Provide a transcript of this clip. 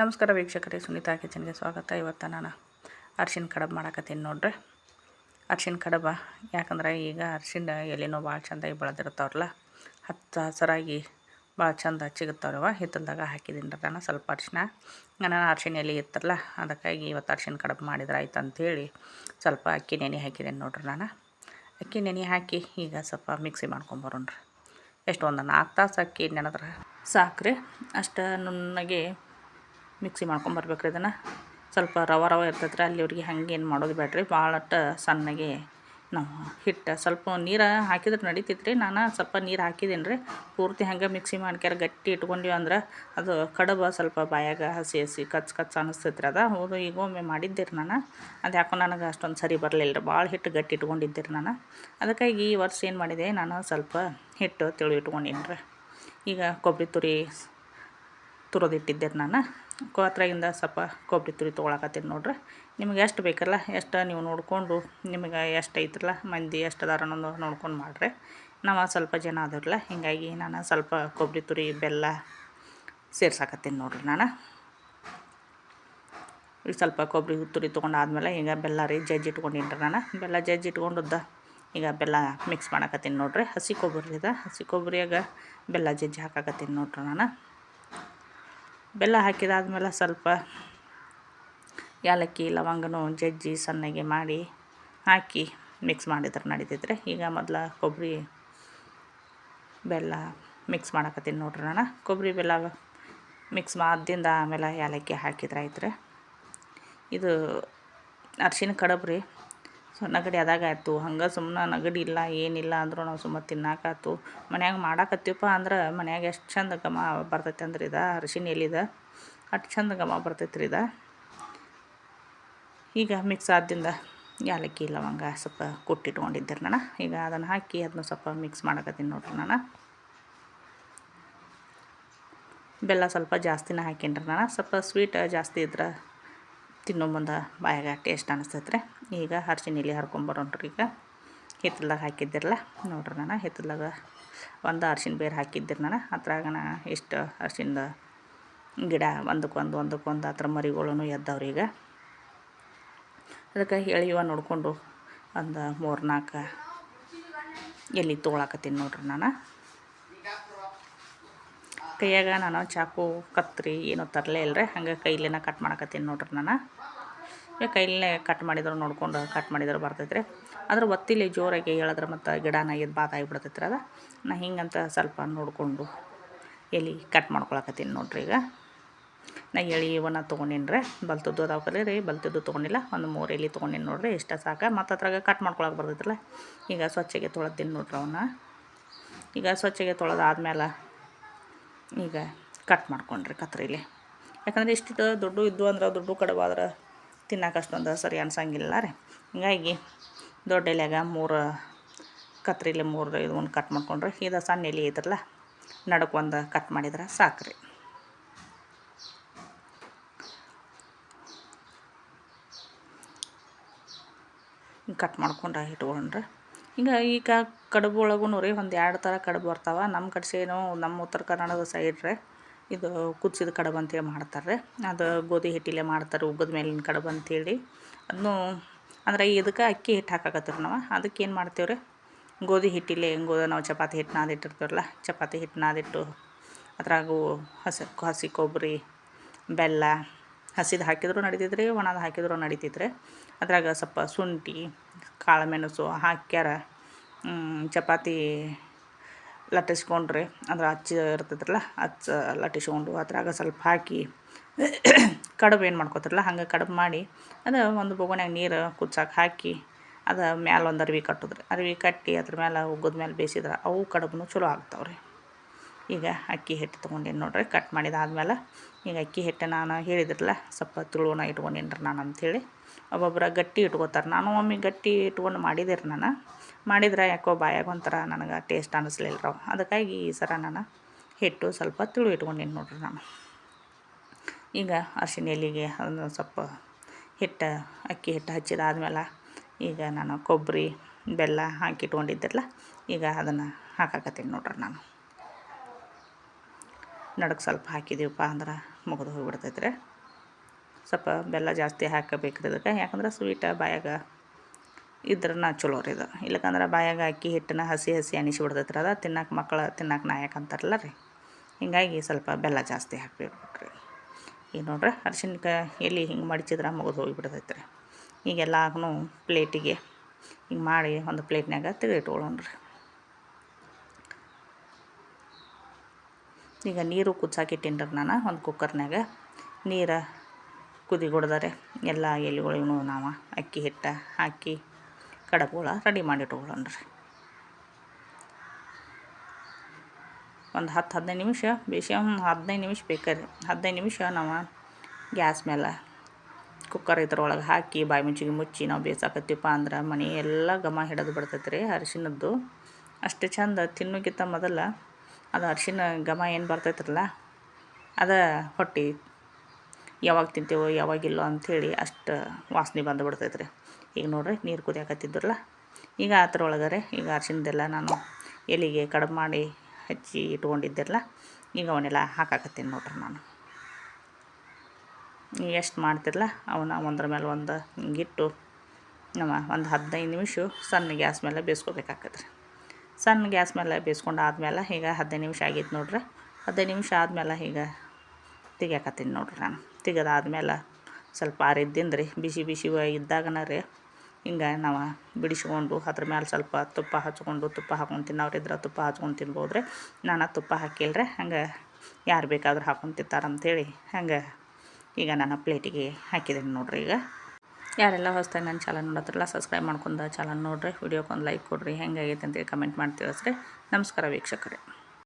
ನಮಸ್ಕಾರ ವೀಕ್ಷಕರೇ, ಸುನೀತಾ ಕಿಚನ್ಗೆ ಸ್ವಾಗತ. ಇವತ್ತು ನಾನು ಅರ್ಶಿನ ಕಡಬು ಮಾಡಕತ್ತೀನಿ ನೋಡ್ರಿ. ಅರ್ಶಿನ ಕಡಬ, ಯಾಕಂದ್ರೆ ಈಗ ಅರ್ಶಿನ ಎಲೆನೋ ಭಾಳ ಚೆಂದಾಗಿ ಬೆಳೆದಿರ್ತಾವ್ರಲ್ಲ ಹತ್ತು ಹಸರಾಗಿ ಭಾಳ ಚಂದ ಚಿಗುತ್ತಾವ್ರವ ಹಿತ್ತಲ್ದಾಗ ಹಾಕಿದ್ದೀನಿ ರೀ ನಾನು ಸ್ವಲ್ಪ ಅರ್ಶಿನ. ನಾನು ಅರ್ಶಿನ ಎಲೆ ಇತ್ತಲ್ಲ, ಅದಕ್ಕಾಗಿ ಇವತ್ತು ಅರ್ಶಿನ ಕಡಬು ಮಾಡಿದ್ರೆ ಆಯ್ತು ಅಂಥೇಳಿ ಸ್ವಲ್ಪ ಅಕ್ಕಿ, ನೆನೆ ಹಾಕಿದ್ದೀನಿ ನೋಡ್ರಿ ನಾನು. ಅಕ್ಕಿ, ನೆನೆ ಹಾಕಿ ಈಗ ಸ್ವಲ್ಪ ಮಿಕ್ಸಿ ಮಾಡ್ಕೊಂಬರೋಣ್ರಿ ಎಷ್ಟು ಒಂದು ನಾಲ್ಕು ತಾಸು ಅಕ್ಕಿ ನೆನೆದ್ರೆ ಸಾಕ್ರಿ. ಅಷ್ಟು ನುಣ್ಣಗೆ ಮಿಕ್ಸಿ ಮಾಡ್ಕೊಂಬರ್ಬೇಕ್ರಿ ಇದನ್ನು. ಸ್ವಲ್ಪ ರವ ರವ ಇರ್ತೈತ್ರಿ ಅಲ್ಲಿವ್ರಿಗೆ ಏನು ಮಾಡೋದು ಬೇಡ್ರಿ. ಭಾಳಷ್ಟು ಸಣ್ಣಗೆ ನಾವು ಹಿಟ್ಟು ಸ್ವಲ್ಪ ನೀರು ಹಾಕಿದ್ರೆ ನಡಿತೈತ್ರಿ. ನಾನು ಸ್ವಲ್ಪ ನೀರು ಹಾಕಿದ್ದೀನಿ ರೀ. ಪೂರ್ತಿ ಹಂಗೆ ಮಿಕ್ಸಿ ಮಾಡ್ಕ್ಯಾರ ಗಟ್ಟಿ ಇಟ್ಕೊಂಡಿವಿ ಅಂದ್ರೆ ಅದು ಕಡುಬು ಸ್ವಲ್ಪ ಬಾಯಾಗ ಹಸಿ ಹಸಿ ಕಚ್ ಕಚ್ ಅನಿಸ್ತೈತ್ರಿ ಅದ. ಹೌದು, ಈಗ ಒಮ್ಮೆ ಮಾಡಿದ್ದೆ ರೀ ನಾನು. ಅದು ಯಾಕೋ ನನಗೆ ಅಷ್ಟೊಂದು ಸರಿ ಬರಲಿಲ್ಲ ರೀ. ಭಾಳ ಹಿಟ್ಟು ಗಟ್ಟಿ ಇಟ್ಕೊಂಡಿದ್ದೀರಿ ನಾನು. ಅದಕ್ಕಾಗಿ ಈ ವರ್ಷ ಏನು ಮಾಡಿದೆ, ನಾನು ಸ್ವಲ್ಪ ಹಿಟ್ಟು ತಿಳಿ ಇಟ್ಕೊಂಡಿನಿ ರೀ. ಈಗ ಕೊಬ್ಬರಿ ತುರಿ ತುರಿದಿಟ್ಟಿದ್ದೆ ರೀ ನಾನು. ಕೋತ್ರಾಗಿಂದ ಸ್ವಲ್ಪ ಕೊಬ್ಬರಿ ತುರಿ ತೊಗೊಳಕತ್ತೀನಿ ನೋಡ್ರಿ. ನಿಮಗೆ ಎಷ್ಟು ಬೇಕಲ್ಲ, ಎಷ್ಟು ನೀವು ನೋಡಿಕೊಂಡು ನಿಮಗೆ ಎಷ್ಟು ಐತ್ರಲ್ಲ, ಮಂದಿ ಎಷ್ಟು ಅದಾರ ನೋಡ್ಕೊಂಡು ಮಾಡಿರಿ. ನಾವು ಸ್ವಲ್ಪ ಜನ ಅದಾರಲ್ಲ ಹೀಗಾಗಿ ನಾನು ಸ್ವಲ್ಪ ಕೊಬ್ಬರಿ ತುರಿ, ಬೆಲ್ಲ ಸೇರ್ಸಾಕತ್ತೀನಿ ನೋಡ್ರಿ ನಾನು. ಈಗ ಸ್ವಲ್ಪ ಕೊಬ್ಬರಿ ತುರಿ ತೊಗೊಂಡಾದ್ಮೇಲೆ ಈಗ ಬೆಲ್ಲ ರೀ ಜಜ್ಜಿ ಇಟ್ಕೊಂಡಿನ್ರಿ ನಾನು. ಬೆಲ್ಲ ಜಜ್ಜಿ ಇಟ್ಕೊಂಡದ್ದ, ಈಗ ಬೆಲ್ಲ ಮಿಕ್ಸ್ ಮಾಡಕತ್ತೀನಿ ನೋಡ್ರಿ. ಹಸಿ ಕೊಬ್ಬರಿ ಇದೆ ಹಸಿ ಕೊಬ್ಬರಿಯಾಗ ಬೆಲ್ಲ ಜಜ್ಜಿ ಹಾಕಕತ್ತೀನಿ ನೋಡ್ರಿ ನಾನು. ಬೆಲ್ಲ ಹಾಕಿದಾದ್ಮೇಲೆ ಸ್ವಲ್ಪ ಏಲಕ್ಕಿ, ಲವಂಗನೂ ಜಜ್ಜಿ ಸಣ್ಣಗೆ ಮಾಡಿ ಹಾಕಿ ಮಿಕ್ಸ್ ಮಾಡಿದ್ರೆ ನಡೀತಿದ್ರೆ ಈಗ ಮೊದಲ ಕೊಬ್ಬರಿ ಬೆಲ್ಲ ಮಿಕ್ಸ್ ಮಾಡಕತ್ತೀನಿ ನೋಡ್ರಿ ನಾನು. ಕೊಬ್ಬರಿ ಬೆಲ್ಲ ಮಿಕ್ಸ್ ಮಾಡಿದಿಂದ ಆಮೇಲೆ ಏಲಕ್ಕಿ ಹಾಕಿದ್ರೆ ಆಯ್ತು ರೀ ಇದು ಅರ್ಶಿನ ಕಡಬು ರೀ. ಸೊ ನಗಡಿ ಅದಾಗ ಆಯ್ತು ಹಂಗೆ ಸುಮ್ಮನೆ ನಗಡಿ ಇಲ್ಲ, ಏನಿಲ್ಲ ಅಂದರೂ ನಾವು ಸುಮ್ಮನೆ ತಿನ್ನಾಕಾಯ್ತು. ಮನ್ಯಾಗ ಮಾಡಾಕತ್ತೀವಪ್ಪ ಅಂದ್ರೆ ಮನ್ಯಾಗ ಎಷ್ಟು ಚಂದ ಘಮ ಬರ್ತೈತೆ ಅಂದ್ರೆ ಇದು ಅರಿಶಿನ ಎಲಿದ ಅಷ್ಟು ಚಂದ ಘಮ ಬರ್ತೈತೆ ರೀ ಇದು. ಈಗ ಮಿಕ್ಸ್ ಆದ್ದಿಂದ ಯಾಲಕ್ಕಿ ಲವಂಗ ಸ್ವಲ್ಪ ಕುಟ್ಟಿಟ್ಕೊಂಡಿದ್ದಿರಿ ನಾನು. ಈಗ ಅದನ್ನು ಹಾಕಿ ಅದನ್ನ ಸ್ವಲ್ಪ ಮಿಕ್ಸ್ ಮಾಡಕತ್ತೀನಿ ನೋಡ್ರಿ ನಾನು. ಬೆಲ್ಲ ಸ್ವಲ್ಪ ಜಾಸ್ತಿನೇ ಹಾಕೀನಿ ನಾನು. ಸ್ವಲ್ಪ ಸ್ವೀಟ್ ಜಾಸ್ತಿ ಇದ್ರೆ ತಿನ್ನೋ ಮುಂದೆ ಬಾಯಾಗ ಟೇಸ್ಟ್ ಅನಿಸ್ತೈತೆ ರೀ ಈಗ ಅರ್ಶಿನ ಎಲೆ ಹರ್ಕೊಂಬರೋಣ್ರಿ ಈಗ. ಹಿತ್ತಲ್ದಾಗ ಹಾಕಿದ್ದಿರಲ್ಲ, ನೋಡ್ರಿ ನಾನು ಹಿತ್ತಲ್ದಾಗ ಒಂದು ಅರ್ಶಿನ ಬೇರು ಹಾಕಿದ್ದಿರಿ ನಾನು. ಅದ್ರಾಗ ನಾ ಇಷ್ಟು ಅರ್ಶಿನ ಗಿಡ ಒಂದಕ್ಕೊಂದು ಒಂದಕ್ಕೊಂದು ಹತ್ರ ಮರಿಗಳೂ ಎದ್ದವ್ರಿ ಈಗ. ಅದಕ್ಕೆ ಎಳಿಯುವ ನೋಡಿಕೊಂಡು ಒಂದು ಮೂರು ನಾಲ್ಕು ಎಲ್ಲಿ ತೊಗೊಳಕತ್ತೀನಿ ನೋಡ್ರಿ ನಾನು. ಕೈಯಾಗ ನಾನು ಚಾಕು, ಕತ್ರಿ ಏನೂ ತರಲೇ ಇಲ್ಲರಿ ಹಂಗೆ ಕೈಲೇನ ಕಟ್ ಮಾಡಕತ್ತೀನಿ ನೋಡ್ರಿ ನಾನು. ಈಗ ಕೈಲೇ ಕಟ್ ಮಾಡಿದ್ರು ನೋಡ್ಕೊಂಡು ಕಟ್ ಮಾಡಿದ್ರು ಬರ್ತೈತ್ರಿ. ಅದ್ರ ಒತ್ತಿಲಿ ಜೋರಾಗಿ ಹೇಳಿದ್ರೆ ಮತ್ತು ಗಿಡನ ಇದು ಬಾತ್ ಆಗಿಬಿಡ್ತೈತ್ರಿ ಅದು. ನಾ ಹಿಂಗಂತ ಸ್ವಲ್ಪ ನೋಡಿಕೊಂಡು ಎಲೆ ಕಟ್ ಮಾಡ್ಕೊಳಕತ್ತೀನಿ ನೋಡ್ರಿ ಈಗ. ನಾ ಎಳೆ ಇವನ್ನ ತೊಗೊಂಡಿನಿ ರೀ. ಬಲ್ತದ್ದು ಅದಾವ ಕಲಿ ರೀ. ಬಲ್ತದ್ದು ತೊಗೊಂಡಿಲ್ಲ. ಒಂದು ಮೂರು ಎಲೆ ತೊಗೊಂಡಿನಿ ನೋಡ್ರಿ. ಇಷ್ಟ ಸಾಕು. ಮತ್ತು ಅದ್ರಾಗ ಕಟ್ ಮಾಡ್ಕೊಳಕ್ಕೆ ಬರ್ತೈತ್ರಲ್ಲ ಈಗ ಸ್ವಚ್ಛಗೆ ತೊಳೆದಿನಿ ನೋಡ್ರಿ ಅವನ್ನ ಈಗ ಸ್ವಚ್ಛಗೆ ತೊಳೆದಾದ್ಮೇಲೆ ಈಗ ಕಟ್ ಮಾಡ್ಕೊಂಡ್ರಿ ಕತ್ರಿಲಿ. ಯಾಕಂದ್ರೆ ಇಷ್ಟು ದುಡ್ಡು ಇದ್ದು ಅಂದ್ರೆ ದುಡ್ಡು ಕಡವಾದ್ರೆ ತಿನ್ನಕ್ಕೆ ಅಷ್ಟೊಂದು ಸರಿ ಅನ್ಸಂಗಿಲ್ಲ ರೀ. ಹೀಗಾಗಿ ದೊಡ್ಡ ಎಲೆಯಾಗ ಮೂರು ಕತ್ರಿಲಿ ಮೂರು ಇದು ಒಂದು ಕಟ್ ಮಾಡ್ಕೊಂಡ್ರೆ. ಇದು ಸಣ್ಣ ಎಲೆ ಇದ್ರಲ್ಲ ನಡಕ್ಕೆ ಒಂದು ಕಟ್ ಮಾಡಿದ್ರೆ ಸಾಕು ರೀ ಕಟ್ ಮಾಡ್ಕೊಂಡು ಇಟ್ಕೊಂಡ್ರೆ ಈಗ ಈಗ ಕಡುಬು ಒಳಗೂ ರೀ ಒಂದು ಎರಡು ಥರ ಕಡುಬು ಬರ್ತಾವೆ. ನಮ್ಮ ಕಡೆ ನಮ್ಮ ಉತ್ತರ ಕರ್ನಾಟಕದ ಸೈಡ್ರೆ ಇದು ಕುದಿಸಿದ ಕಡುಬು ಅಂತೇಳಿ ಮಾಡ್ತಾರೆ ಅದು ಗೋಧಿ ಹಿಟ್ಟಿಲೆ ಮಾಡ್ತಾರೆ, ಉಗ್ಗದ ಮೇಲಿನ ಕಡುಬು ಅಂತೇಳಿ ಅದನ್ನು ಅಂದ್ರೆ ಇದಕ್ಕೆ ಅಕ್ಕಿ ಹಿಟ್ಟು ಹಾಕಾಕತ್ತೀವಿ ನಾವು. ಅದಕ್ಕೆ ಏನು ಮಾಡ್ತೀವಿ ರೀ ಗೋಧಿ ಹಿಟ್ಟಿಲೆ ಹೆಂಗೋ ನಾವು ಚಪಾತಿ ಹಿಟ್ಟು ನಾದಿಟ್ಟಿರ್ತೀವಲ್ಲ ಚಪಾತಿ ಹಿಟ್ಟು ನಾದಿಟ್ಟು ಅದ್ರಾಗೂ ಹಸಿ ಹಸಿ ಕೊಬ್ಬರಿ ಬೆಲ್ಲ ಹಸಿದು ಹಾಕಿದ್ರು ನಡಿತೈತೆ ರೀ ಒಣದು ಹಾಕಿದ್ರು ನಡಿತೈತೆ ರೀ ಅದ್ರಾಗ ಸ್ವಲ್ಪ ಶುಂಠಿ ಕಾಳು ಮೆಣಸು ಹಾಕ್ಯಾರ ಚಪಾತಿ ಲಟ್ಟಿಸ್ಕೊಂಡ್ರೆ. ಅಂದ್ರೆ ಅಚ್ಚ ಇರ್ತೈತ್ರಲ್ಲ, ಅಚ್ಚ ಲಟ್ಟಿಸ್ಕೊಂಡು ಅದ್ರಾಗ ಸ್ವಲ್ಪ ಹಾಕಿ ಕಡುಬು ಏನು ಮಾಡ್ಕೋತಿರಲ್ಲ, ಹಂಗೆ ಕಡುಬು ಮಾಡಿ ಅದು ಒಂದು ಬೊಗಣ್ಯಾಗ ನೀರು ಕುಚ್ಚಾಕ ಹಾಕಿ ಅದು ಮ್ಯಾಲ ಒಂದು ಅರ್ವಿ ಕಟ್ಟಿದ್ರಿ. ಅರ್ವಿ ಕಟ್ಟಿ ಅದ್ರ ಮೇಲೆ ಉಗ್ಗದ ಮೇಲೆ ಬೇಯಿಸಿದ್ರೆ ಅವು ಕಡುಬು ಚಲೋ ಆಗ್ತಾವೆ ರೀ ಈಗ ಅಕ್ಕಿ ಹಿಟ್ಟು ತೊಗೊಂಡೇನು ನೋಡ್ರಿ ಕಟ್ ಮಾಡಿದಾದ್ಮೇಲೆ ಈಗ ಅಕ್ಕಿ ಹಿಟ್ಟು ನಾನು ಹೇಳಿದ್ರಲ್ಲ, ಸ್ವಲ್ಪ ತುಳುವನ್ನ ಇಟ್ಕೊಂಡೀನಿ ರೀ ನಾನು ಅಂಥೇಳಿ. ಒಬ್ಬೊಬ್ಬರ ಗಟ್ಟಿ ಇಟ್ಕೋತಾರೆ. ನಾನು ಒಮ್ಮೆ ಗಟ್ಟಿ ಇಟ್ಕೊಂಡು ಮಾಡಿದೆ ರೀ ನಾನು. ಮಾಡಿದ್ರೆ ಯಾಕೋ ಬಾಯಾಗ ಒಂಥರ ನನಗೆ ಟೇಸ್ಟ್ ಅನ್ನಿಸ್ಲಿಲ್ಲ ಅದಕ್ಕಾಗಿ ಈ ಸರ ನಾನು ಹಿಟ್ಟು ಸ್ವಲ್ಪ ತುಳು ಇಟ್ಕೊಂಡೇನು ನೋಡ್ರಿ ನಾನು. ಈಗ ಅರಿಶಿನ ಎಲೆಗೆ ಅದನ್ನು ಸ್ವಲ್ಪ ಹಿಟ್ಟು, ಅಕ್ಕಿ ಹಿಟ್ಟು ಹಚ್ಚಿದಾದ್ಮೇಲೆ ಈಗ ನಾನು ಕೊಬ್ಬರಿ, ಬೆಲ್ಲ ಹಾಕಿ ಇಟ್ಕೊಂಡಿದ್ದಿರಲ್ಲ, ಈಗ ಅದನ್ನು ಹಾಕಾಕತ್ತೀನಿ ನೋಡ್ರಿ ನಾನು. ನಡಕ್ಕೆ ಸ್ವಲ್ಪ ಹಾಕಿದೀವಪ್ಪ ಅಂದ್ರೆ ಮುಗಿದು ಹೋಗಿಬಿಡ್ತೈತೆ ರೀ. ಸ್ವಲ್ಪ ಬೆಲ್ಲ ಜಾಸ್ತಿ ಹಾಕಬೇಕ್ರಿ ಇದಕ್ಕೆ. ಯಾಕಂದ್ರೆ ಸ್ವೀಟ ಬಾಯಾಗ ಇದ್ರನ್ನ ಚಲೋ ರೀ ಇದು. ಇಲ್ಲಕಂದ್ರೆ ಬಾಯಾಗ ಅಕ್ಕಿ ಹಿಟ್ಟನ್ನ ಹಸಿ ಹಸಿ ಅನಿಸಿಬಿಡ್ತೈತೆ ರೀ ಅದ. ತಿನ್ನಕ್ಕೆ ಮಕ್ಕಳು ತಿನ್ನಕ್ಕೆ ನಾಯಕ ಅಂತಾರಲ್ಲ ರೀ. ಹೀಗಾಗಿ ಸ್ವಲ್ಪ ಬೆಲ್ಲ ಜಾಸ್ತಿ ಹಾಕಬೇಕು ರೀ ಈಗ ನೋಡ್ರಿ ಅರ್ಶಿನಕಾಯಿ ಎಲ್ಲಿ ಹಿಂಗೆ ಮಡಚಿದ್ರೆ ಮುಗಿದು ಹೋಗಿಬಿಡ್ತೈತೆ ರೀ. ಈಗೆಲ್ಲ ಪ್ಲೇಟಿಗೆ ಹಿಂಗೆ ಮಾಡಿ ಒಂದು ಪ್ಲೇಟ್ನಾಗ ತೆಗೆದಿಟ್ಕೊಳ್ಳೋಣ್ರಿ ಈಗ ನೀರು ಕುಚ್ಚಾಕಿಟ್ಟಿನ್ರಿ ನಾನು ಒಂದು ಕುಕ್ಕರ್ನಾಗ ನೀರು ಕುದಿಗೊಡ್ದಾರೆ. ಎಲ್ಲ ಎಲೆಗಳಿಗೂ ನಾವು ಅಕ್ಕಿ ಹಿಟ್ಟು ಹಾಕಿ ಕಡಬುಗಳ ರೆಡಿ ಮಾಡಿ ಇಟ್ಕೊಳ್ಳೋಣ್ರಿ ಒಂದು ಹತ್ತು ಹದಿನೈದು ನಿಮಿಷ ಬೇಸಿ ಒಂದು ಹದಿನೈದು ನಿಮಿಷ ಬೇಕಾರಿ. ಹದಿನೈದು ನಿಮಿಷ ನಾವು ಗ್ಯಾಸ್ ಮೇಲೆ ಕುಕ್ಕರ್ ಇದ್ರೊಳಗೆ ಹಾಕಿ ಬಾಯಿ ಮುಚ್ಚಿಗೆ ಮುಚ್ಚಿ ನಾವು ಬೇಸಾಕತ್ತೀವಪ್ಪ ಅಂದ್ರೆ ಮನೆ ಎಲ್ಲ ಘಮ ಹಿಡಿದು ಬಿಡ್ತೈತೆ ರೀ ಅರಿಶಿನದ್ದು. ಅಷ್ಟು ಚಂದ ತಿನ್ನೋಕ್ಕಿಂತ ಮೊದಲು ಅದು ಅರ್ಶಿನ ಘಮ ಏನು ಬರ್ತೈತ್ರಲ್ಲ? ಅದು ಹೊಟ್ಟೆ ಯಾವಾಗ ತಿಂತೇವೋ ಯಾವಾಗಿಲ್ಲೋ ಅಂಥೇಳಿ ಅಷ್ಟು ವಾಸನೆ ಬಂದು ಬಿಡ್ತೈತೆ ರೀ ಈಗ ನೋಡ್ರಿ ನೀರು ಕುದಿಯಾಕತ್ತಿದ್ರಲ್ಲ? ಈಗ ಅದ್ರೊಳಗರೆ ಈಗ ಅರ್ಶಿನದೆಲ್ಲ ನಾನು ಎಲೆಗೆ ಕಡಿಮೆ ಮಾಡಿ ಹಚ್ಚಿ ಇಟ್ಕೊಂಡಿದ್ದಿರಲ್ಲ? ಈಗ ಅವನ್ನೆಲ್ಲ ಹಾಕಾಕತ್ತೀನಿ ನೋಡ್ರಿ ನಾನು. ಎಷ್ಟು ಮಾಡ್ತಿರಲ್ಲ? ಅವನ್ನ ಒಂದ್ರ ಮೇಲೆ ಒಂದು ಹಿಂಗಿಟ್ಟು ನಮ್ಮ ಒಂದು ಹದಿನೈದು ನಿಮಿಷ ಸಣ್ಣ ಗ್ಯಾಸ್ ಮೇಲೆ ಬೇಯಿಸ್ಕೋಬೇಕಾಗತ್ತೆ ರೀ ಸಣ್ಣ ಗ್ಯಾಸ್ ಮೇಲೆ ಬೇಯಿಸ್ಕೊಂಡು ಆದ್ಮೇಲೆ ಈಗ ಹದಿನೈದು ನಿಮಿಷ ಆಗಿತ್ತು ನೋಡ್ರಿ. ಹದಿನೈದು ನಿಮಿಷ ಆದಮೇಲೆ ಈಗ ತೆಗಿಯಾಕತ್ತೀನಿ ನೋಡ್ರಿ ನಾನು. ತೆಗೆದಾದ್ಮೇಲೆ ಸ್ವಲ್ಪ ಆರಿದ್ದಿಂದ ರೀ, ಬಿಸಿ ಬಿಸಿ ಇದ್ದಾಗನ ರೀ, ಹಿಂಗೆ ನಾವು ಬಿಡಿಸ್ಕೊಂಡು ಅದ್ರ ಮೇಲೆ ಸ್ವಲ್ಪ ತುಪ್ಪ ಹಚ್ಕೊಂಡು, ತುಪ್ಪ ಹಾಕೊಂಡು ತಿನ್ನೋರು ಇದ್ರೆ ತುಪ್ಪ ಹಚ್ಕೊಂಡು ತಿನ್ಬೋದು ರೀ. ನಾನು ತುಪ್ಪ ಹಾಕಿಲ್ರಿ ಹಂಗೆ ಯಾರು ಬೇಕಾದ್ರೂ ಹಾಕೊಂಡು ತಿಂತಾರಂಥೇಳಿ ಹಂಗೆ ಈಗ ನಾನು ಪ್ಲೇಟಿಗೆ ಹಾಕಿದ್ದೀನಿ ನೋಡ್ರಿ ಈಗ. ಯಾರೆಲ್ಲ ಹೊಸ್ದಾಗಿ ನನ್ನ ಚಾನಲ್ ನೋಡತ್ರಲ್ಲ ಸಬ್ಸ್ಕ್ರೈಬ್ ಮಾಡ್ಕೊಂಡು ಚಾನಲ್ ನೋಡಿರಿ ವಿಡಿಯೋಕ್ಕೊಂದು ಲೈಕ್ ಕೊಡಿರಿ. ಹೆಂಗಾಗೈತೆ ಅಂತೇಳಿ ಕಮೆಂಟ್ ಮಾಡಿ ತಿಳಿಸ್ರಿ ನಮಸ್ಕಾರ ವೀಕ್ಷಕರೇ.